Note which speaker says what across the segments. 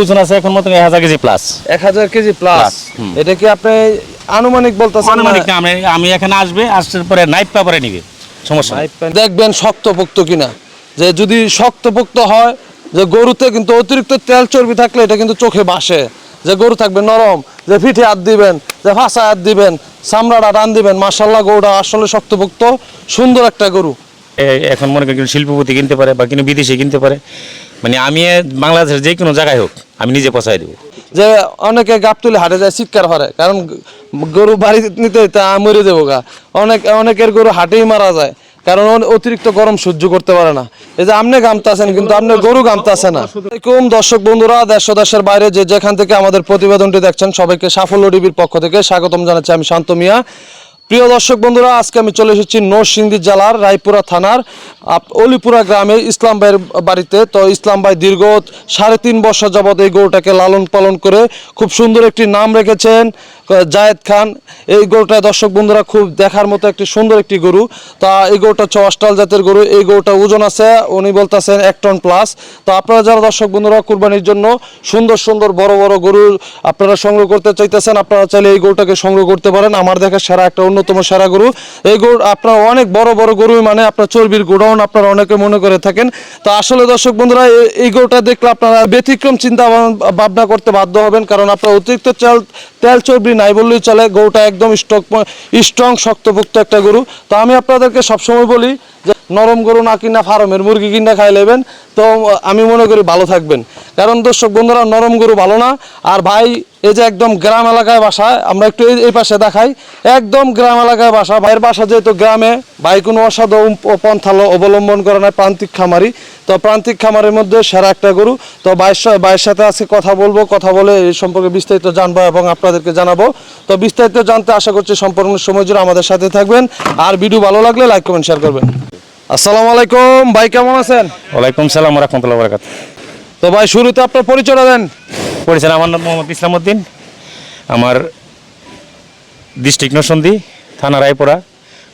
Speaker 1: ওজন আছে এখন মতো এক হাজার কেজি প্লাস
Speaker 2: এক হাজার কেজি প্লাস এটা কি আপনি আনুমানিক বলতেছেন
Speaker 1: আনুমানিক না, আমি আমি এখানে আসবে আসার পরে নাইট পেপারে নিবে। সমস্যা।
Speaker 2: দেখবেন শক্তপোক্ত কিনা। যে যদি শক্তপোক্ত হয় যে গরুতে কিন্তু অতিরিক্ত তেল চর্বি থাকলে এটা কিন্তু চোখে বাসে যে গরু থাকবে নরম যে পিঠে হাত দিবেন যে ফাঁসা হাত দিবেন চামড়াটা টান দিবেন মার্শাল্লাহ গরুটা আসলে শক্তপোক্ত সুন্দর একটা গরু।
Speaker 1: এখন মনে করেন শিল্পপতি কিনতে পারে বা কিনে বিদেশে কিনতে পারে। মানে আমি বাংলাদেশের যে কোনো জায়গায় হোক, আমি নিজে পচাই দেবো।
Speaker 2: যে অনেকে গাপ তুলে হাটে যায়, চিৎকার করে, কারণ গরু বাড়ি নিতে তা মরে দেবো গা। অনেক, অনেকের গরু হাটেই মারা যায়, কারণ অতিরিক্ত গরম সহ্য করতে পারে না। এই যে আপনি গামতাছেন কিন্তু আপনি গরু গামতাছে না। এরকম দর্শক বন্ধুরা, দেশ দেশের বাইরে যে যেখান থেকে আমাদের প্রতিবেদনটি দেখছেন, সবাইকে সাফল্য টিভির পক্ষ থেকে স্বাগতম জানাচ্ছি আমি শান্ত মিয়া। প্রিয় দর্শক বন্ধুরা, আজকে আমি চলে এসেছি নরসিংদী জেলার রায়পুরা থানার অলিপুরা গ্রামে ইসলাম ভাইয়ের বাড়িতে। তো ইসলাম ভাই দীর্ঘ সাড়ে তিন বছর যাবৎ এই গরুটাকে লালন পালন করে খুব সুন্দর একটি নাম রেখেছেন জায়েদ খান। এই গরুটা দর্শক বন্ধুরা খুব দেখার মতো একটি সুন্দর একটি গরু। তা এই গরুটা চোয়াস্টাল জাতের গরু। এই গরুটা ওজন আছে, উনি বলতেছেন এক টন প্লাস তো আপনারা যারা দর্শক বন্ধুরা কুরবানির জন্য সুন্দর সুন্দর বড় বড় গরু আপনারা সংগ্রহ করতে চাইতেছেন, আপনারা চাইলে এই গরুটাকে সংগ্রহ করতে পারেন। আমার দেখা সেরা একটা অন্যতম সারা গরু। এই গরু আপনার অনেক বড় বড় গরু মানে আপনার চর্বির গোডাউন আপনারা অনেকে মনে করে থাকেন। তো আসলে দর্শক বন্ধুরা এই গরুটা দেখলে আপনারা ব্যতিক্রম চিন্তা ভাবনা- করতে বাধ্য হবেন। কারণ আপনার অতিরিক্ত চাল, তেল চর্বি নাই বললেই চলে। গরুটা একদম স্টক স্ট্রং শক্তপোক্ত একটা গরু। তো আমি আপনাদেরকে সবসময় বলি যে নরম গরু না কিনা ফার্মের মুরগি কিনা খাই নেবেন তো, আমি মনে করি ভালো থাকবেন। কারণ দর্শক বন্ধুরা, নরম গরু ভালো না। আর ভাই, এই যে একদম গ্রাম এলাকায় বাসা, আমরা একটু এই- পাশে দেখাই। একদম গ্রাম এলাকায় বাসা। ভাইয়ের বাসা যেহেতু গ্রামে, ভাই কোনো অসাধু পন্থা অবলম্বন করে না, প্রান্তিক খামারি। তো প্রান্তিক খামারের মধ্যে সেরা একটা গরু। তো সা- ভাইয়ের সাথে আজকে কথা বলব, কথা বলে এই সম্পর্কে বিস্তারিত জানব এবং আপনাদেরকে জানাব। তো বিস্তারিত জানতে আশা করছি সম্পূর্ণ সময় জুড়ে আমাদের সাথে থাকবেন। আর ভিডিও ভালো লাগলে লাইক, কমেন্ট শেয়ার করবেন। আসসালামু আলাইকুম ভাই কেমন আছেন?
Speaker 1: ওয়ালাইকুম সালাম রহমতুল্লাহ বরকাত
Speaker 2: তো ভাই শুরুতে আপনার পরিচয়টা দেন।
Speaker 1: পড়েছেন আমার নাম মোহাম্মদ ইসলাম উদ্দিন আমার ডিস্ট্রিক্ট নরসন্দী থানা রায়পুরা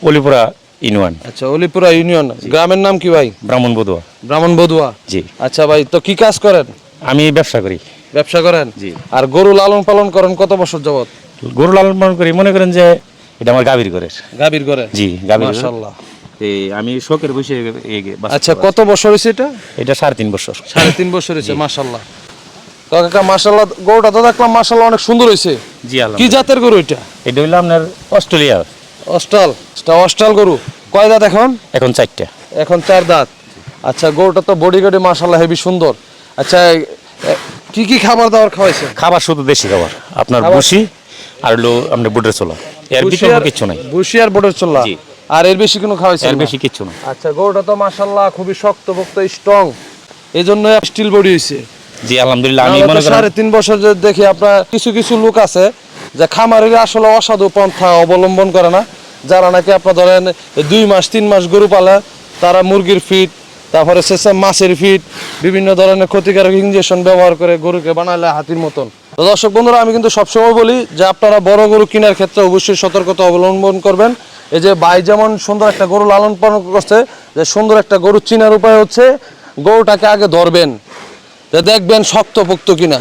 Speaker 1: অলিপুরা ইউনিয়ন।
Speaker 2: আচ্ছা অলিপুরা ইউনিয়ন। গ্রামের নাম কি ভাই?
Speaker 1: ব্রাহ্মণ বদুয়া।
Speaker 2: ব্রাহ্মণ বধুয়া
Speaker 1: জি।
Speaker 2: আচ্ছা ভাই তো কি কাজ করেন?
Speaker 1: আমি ব্যবসা করি।
Speaker 2: ব্যবসা করেন?
Speaker 1: জি।
Speaker 2: আর গরু লালন পালন করেন কত বছর যাবত
Speaker 1: গরু লালন পালন করি মনে করেন যে এটা আমার গাভীর ঘরের।
Speaker 2: গাভীর ঘরে?
Speaker 1: জি গাভীর
Speaker 2: মাশাআল্লাহ।
Speaker 1: আমি শখের বসে
Speaker 2: আচ্ছা কত বছর হয়েছে এটা?
Speaker 1: এটা সাড়ে তিন বছর।
Speaker 2: সাড়ে তিন বছর হয়েছে মাশাল্লাহ তো কাকা গরুটা তো দেখলাম অনেক সুন্দর হয়েছে।
Speaker 1: জি আল্লাহ
Speaker 2: কি জাতের গরু এটা?
Speaker 1: এটা হইল আপনার অস্ট্রেলিয়া
Speaker 2: অস্টাল গরু। কয় দাঁত এখন?
Speaker 1: এখন চারটা।
Speaker 2: এখন চার দাঁত। আচ্ছা গরুটা তো বডি গাডি মাশাল্লাহ হেভি সুন্দর। আচ্ছা কি কি খাবার দাবার খাওয়াইছে
Speaker 1: খাবার শুধু দেশি খাবার। আপনার বসি আর হলো আপনার বুটের চোলা এর
Speaker 2: আর-
Speaker 1: কিছু নাই।
Speaker 2: বুশি আর বটের চল্লা
Speaker 1: জি।
Speaker 2: আর এর বেশি কোনো খাওয়াইছে
Speaker 1: এর বেশি কিছু না।
Speaker 2: আচ্ছা গরুটা তো মাশাল্লাহ খুবই শক্তপোক্ত স্ট্রং এই জন্য স্টিল বডি হয়েছে
Speaker 1: জি আলহামদুলিল্লাহ আমি মনে
Speaker 2: সাড়ে
Speaker 1: করেন
Speaker 2: তিন বছর দেখি আপনার কিছু কিছু লোক আছে যে খামারের আসলে অসাধু পন্থা অবলম্বন করে না যারা নাকি আপনার ধরেন দুই মাস তিন মাস গরু পালে তারা মুরগির ফিট তারপরে শেষে মাছের ফিট বিভিন্ন ধরনের ক্ষতিকারক ইঞ্জেকশন ব্যবহার করে গরুকে বানালে হাতির মতন। তো দর্শক বন্ধুরা আমি কিন্তু সবসময় বলি যে আপনারা বড় গরু কেনার ক্ষেত্রে অবশ্যই সতর্কতা অবলম্বন করবেন। এই যে ভাই যেমন সুন্দর একটা গরু লালন পালন করছে যে সুন্দর একটা গরু চিনার উপায় হচ্ছে গরুটাকে আগে ধরবেন। যে দেখবেন শক্তপোক্ত কিনা।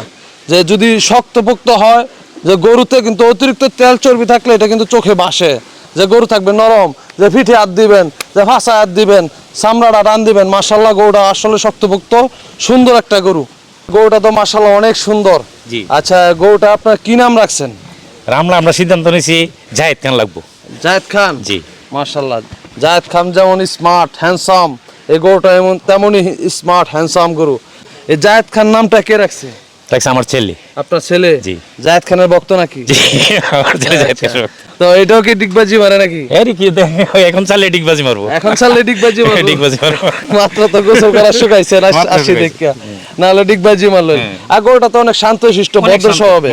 Speaker 2: যে যদি শক্তপোক্ত হয় যে গরুতে কিন্তু অতিরিক্ত তেল চর্বি থাকলে এটা কিন্তু চোখে বাসে যে গরু থাকবে নরম যে পিঠে হাত দিবেন যে ফাঁসা হাত দিবেন চামড়াটা টান দিবেন মাসাল্লাহ গরুটা আসলে শক্তপোক্ত সুন্দর একটা গরু। গরুটা তো মাসাল্লাহ অনেক সুন্দর। আচ্ছা গরুটা আপনার কি নাম রাখছেন?
Speaker 1: রামলা আমরা সিদ্ধান্ত নিয়েছি জাহেদ খান লাগবো?
Speaker 2: জায়েদ খান?
Speaker 1: জি।
Speaker 2: মাশাল্লাহ জায়েদ খান যেমন স্মার্ট হ্যান্ডসাম এই গরুটা এমন তেমনই স্মার্ট হ্যান্ডসাম গরু। এই জায়েদ খান নামটা কে রাখছে?
Speaker 1: লাগছে আমার ছেলে।
Speaker 2: আপনার ছেলে?
Speaker 1: জি।
Speaker 2: জায়েদ খানের ভক্ত নাকি?
Speaker 1: আমার ছেলে জাহেদ খান
Speaker 2: তো এটাও কি ডিগবাজি মারে নাকি?
Speaker 1: এর কি এখন চালে ডিগবাজি মারবো।
Speaker 2: এখন চাললে ডিগবাজি মারবো?
Speaker 1: ডিগবাজি মারবো।
Speaker 2: মাত্র তো গোসল করা শুকাইছে আসি ডিগবাজি মারলো আর গরুটা তো অনেক শান্ত শিষ্ট ভদ্র স্বভাবে।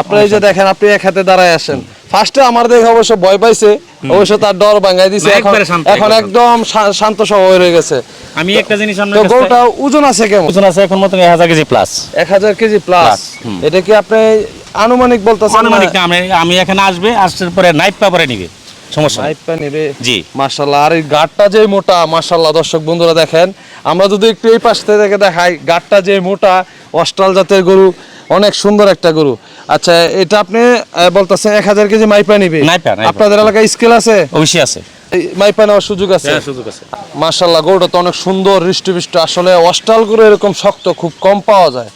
Speaker 2: আপনারা এই যে দেখেন আপনি এক হাতে দাঁড়ায় আসেন। ফার্স্টে আমার দেখে অবশ্য ভয় পাইছে অবশ্য তার ডর ভাঙাই দিছে। এখন একদম শান্ত স্বভাব হয়ে গেছে।
Speaker 1: আমি একটা জিনিস
Speaker 2: তো গরুটা ওজন আছে কেমন?
Speaker 1: ওজন আছে এখন মতো এক হাজার কেজি প্লাস
Speaker 2: এক হাজার কেজি প্লাস এটা কি আপনি আনুমানিক বলতেছেন
Speaker 1: আনুমানিক
Speaker 2: না?
Speaker 1: আমি আমি এখানে আসবে আসার পরে নাইট পেপারে নিবে। সমস্যা নেই।
Speaker 2: মাইপ পানি
Speaker 1: জি।
Speaker 2: মাশাল্লাহ আর এই গাটটা যে মোটা মাশাল্লাহ দর্শক বন্ধুরা দেখেন আমরা যদি একটু এই পাশ থেকে দেখাই গাটটা যে মোটা অস্ট্রাল জাতের গরু অনেক সুন্দর একটা গরু। আচ্ছা এটা আপনি বলতেছেন এক হাজার কেজি মাইপা নিবে। আপনাদের এলাকায় স্কেল আছে?
Speaker 1: অবশ্যই আছে।
Speaker 2: মাইপা নেওয়ার সুযোগ আছে?
Speaker 1: সুযোগ আছে।
Speaker 2: মাশাল্লাহ গরুটা তো অনেক সুন্দর হৃষ্টপুষ্ট। আসলে অস্টাল গরু এরকম শক্ত খুব কম পাওয়া যায়।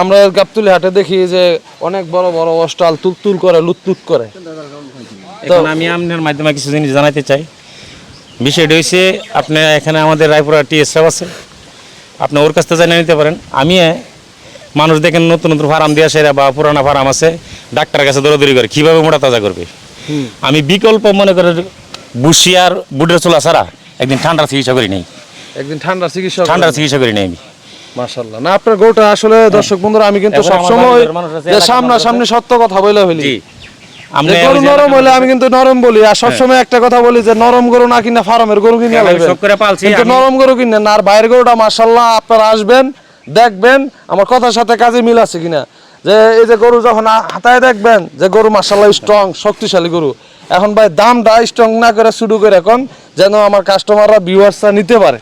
Speaker 2: আমরা গাবতুলি হাটে দেখি যে অনেক বড় বড় অস্টাল তুলতুল করে লুতলুত করে।
Speaker 1: এখন আমি আপনার মাধ্যমে কিছু জিনিস জানাতে চাই। বিষয়টা হয়েছে আপনি এখানে আমাদের রায়পুরা টিএসএফ আছে। আপনি ওর কাছ থেকে জানিয়ে নিতে পারেন। আমি মানুষ দেখেন নতুন নতুন ফার্ম দিয়ে সেরা বা পুরানা ফার্ম আছে ডাক্তারের কাছে দৌড়াদৌড়ি করে কীভাবে মোটা তাজা করবে? আমি বিকল্প মনে করে বুসি আর বুটের চুলা ছাড়া একদিন ঠান্ডার চিকিৎসা করি নেই।
Speaker 2: একদিন ঠান্ডার চিকিৎসা
Speaker 1: ঠান্ডার চিকিৎসা করি নেই আমি।
Speaker 2: না আপনার গরুটা আসলে দর্শক বন্ধুরা আমি কিন্তু
Speaker 1: বাড়ির
Speaker 2: যে সামনা সত্য কথা বলে ফেলি। গরু নরম হলে আমি কিন্তু নরম বলি আর সবসময় একটা কথা বলি যে নরম গরু না কিনা ফার্মের গরু কিনে
Speaker 1: হ্যাঁ,
Speaker 2: লাগবে কিন্তু নরম গরু কিনে না আর বাইরের গরুটা আপনারা আসবেন দেখবেন আমার কথার সাথে কাজে মিল আছে কিনা? যে এই যে গরু যখন হাতায় দেখবেন যে গরু মাশাল্লাহ স্ট্রং শক্তিশালী গরু। এখন ভাই দামটা স্ট্রং না করে শুরু করে এখন যেন আমার কাস্টমাররা ভিউয়ার্সরা নিতে পারে।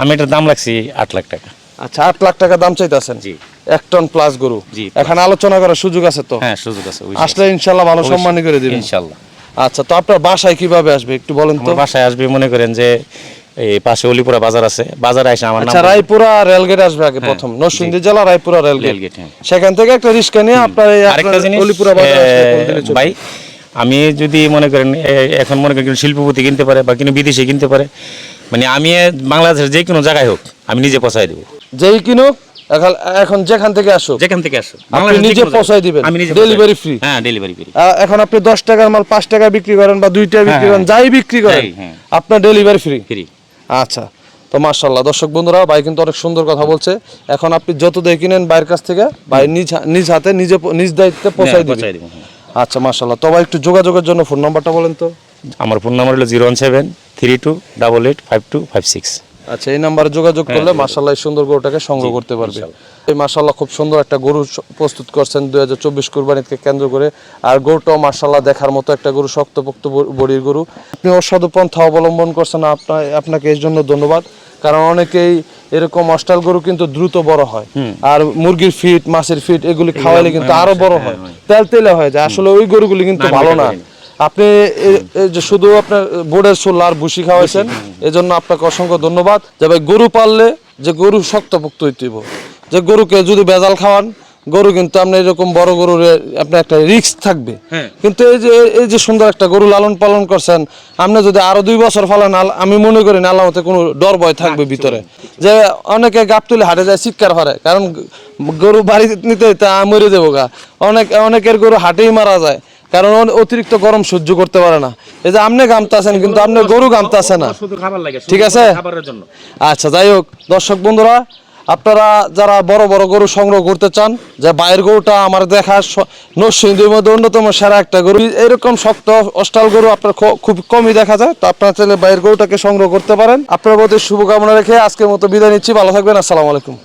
Speaker 1: আমি এটার দাম লাগছি আট লাখ টাকা।
Speaker 2: আচ্ছা আট লাখ টাকা দাম চাইতেছেন?
Speaker 1: জি।
Speaker 2: এক টন প্লাস গরু।
Speaker 1: জি,
Speaker 2: এখানে আলোচনা করার সুযোগ আছে তো?
Speaker 1: হ্যাঁ সুযোগ আছে
Speaker 2: আসলে ইনশাল্লাহ ভালো
Speaker 1: অবশ্যই।
Speaker 2: সম্মানী করে দিবেন।
Speaker 1: ইনশাল্লাহ
Speaker 2: আচ্ছা তো আপনার বাসায় কীভাবে আসবে একটু বলেন তো?
Speaker 1: বাসায় আসবে মনে করেন যে এই পাশে অলিপুরা বাজার আছে। বাজারে এসে আমার
Speaker 2: আচ্ছা রায়পুরা রেলগেট আসবে আগে প্রথম। নরসিংদী জেলা রায়পুরা রেলগেট।
Speaker 1: হ্যাঁ।
Speaker 2: সেখান থেকে একটা রিক্সা নিয়ে আপনার
Speaker 1: আরেকটা জিনিস
Speaker 2: অলিপুরা বাজার।
Speaker 1: ভাই আমি যদি মনে করেন এখন মনে করেন শিল্পপতি কিনতে পারে বা কোনো বিদেশি কিনতে পারে মানে আমি বাংলাদেশের যে কোনো জায়গায় হোক আমি নিজে পৌঁছাই দেবো।
Speaker 2: যেই কিনুক এখন- যেখান থেকে আসুক
Speaker 1: যেখান থেকে আসো
Speaker 2: আপনি নিজে পৌঁছাই দিবেন ডেলিভারি ফ্রি
Speaker 1: হ্যাঁ ডেলিভারি ফ্রি
Speaker 2: এখন আপনি দশ টাকার মাল পাঁচ টাকা বিক্রি করেন বা দুই টাকা বিক্রি করেন যাই বিক্রি করেন
Speaker 1: হ্যাঁ।
Speaker 2: আপনার ডেলিভারি ফ্রি
Speaker 1: ফ্রি
Speaker 2: আচ্ছা তো মার্শাল্লাহ দর্শক বন্ধুরা ভাই কিন্তু অনেক সুন্দর কথা বলছে। এখন আপনি যত দিয়ে কিনেন বাইরের কাছ থেকে ভাই নিজ নিজ হাতে নিজে নিজ দায়িত্বে পৌঁছাই দিবেন
Speaker 1: পৌঁছাই দেবো হ্যাঁ।
Speaker 2: আচ্ছা মার্শাল্লাহ তো ভাই একটু যোগাযোগের জন্য ফোন নাম্বারটা বলেন তো।
Speaker 1: আমার ফোন নাম্বার হলো zero one seven three two double eight five two five six.
Speaker 2: আচ্ছা এই নাম্বারে যোগাযোগ করলে মার্শাল্লাহ এই সুন্দর গরুটাকে সংগ্রহ করতে পারবে। এই মার্শাল্লাহ খুব সুন্দর একটা গরু প্রস্তুত করছেন দুই হাজার চব্বিশ কুরবানিকে কেন্দ্র করে। আর গরুটাও মার্শাল্লাহ দেখার মতো একটা গরু শক্তপোক্ত বডির গরু। আপনি অসাধু পন্থা অবলম্বন করছেন আপনার আপনাকে এই জন্য ধন্যবাদ। কারণ অনেকেই এরকম অস্টাল গরু কিন্তু দ্রুত বড় হয়। আর মুরগির ফিট মাছের ফিট এগুলি খাওয়াইলে কিন্তু আরও বড় হয়। তেল তেলে হয়ে যায়। আসলে ওই গরুগুলি কিন্তু ভালো না। আপনি শুধু আপনার বোর্ডের সোল আর ভুসি খাওয়াইছেন এজন্য আপনাকে অসংখ্য ধন্যবাদ। যে ভাই গরু পাললে যে গরু শক্তপোক্ত হইতে হইব। যে গরুকে যদি বেজাল খাওয়ান গরু কিন্তু আপনি এরকম বড় গরুর আপনার একটা রিস্ক থাকবে।
Speaker 1: হ্যাঁ।
Speaker 2: কিন্তু এই যে এই যে সুন্দর একটা গরু লালন পালন করছেন আপনি যদি আরও দুই বছর ফলান আমি মনে করি না আল্লাহতে কোনো ডর ভয় থাকবে ভিতরে। যে অনেকে গাপ তুলে হাটে যায় চিৎকার করে কারণ গরু বাড়ি নিতে তা মরে দেবো গা। অনেক অনেকের গরু হাটেই মারা যায়। কারণ অতিরিক্ত গরম সহ্য করতে পারে না। এই যে আপনি গামতাছেন কিন্তু আপনার গরু গামতাছে না। ঠিক আছে? আচ্ছা যাই হোক দর্শক বন্ধুরা আপনারা যারা বড় বড় গরু সংগ্রহ করতে চান যে বাইরের গরুটা আমার দেখা নরসিংদীর মধ্যে অন্যতম সেরা একটা গরু এরকম শক্ত অষ্টাল গরু আপনার খুব কমই দেখা যায় তো আপনারা চাইলে বাইরের গরুটাকে সংগ্রহ করতে পারেন। আপনার প্রতি শুভকামনা রেখে আজকের মতো বিদায় নিচ্ছি ভালো থাকবেন আসসালামু আলাইকুম।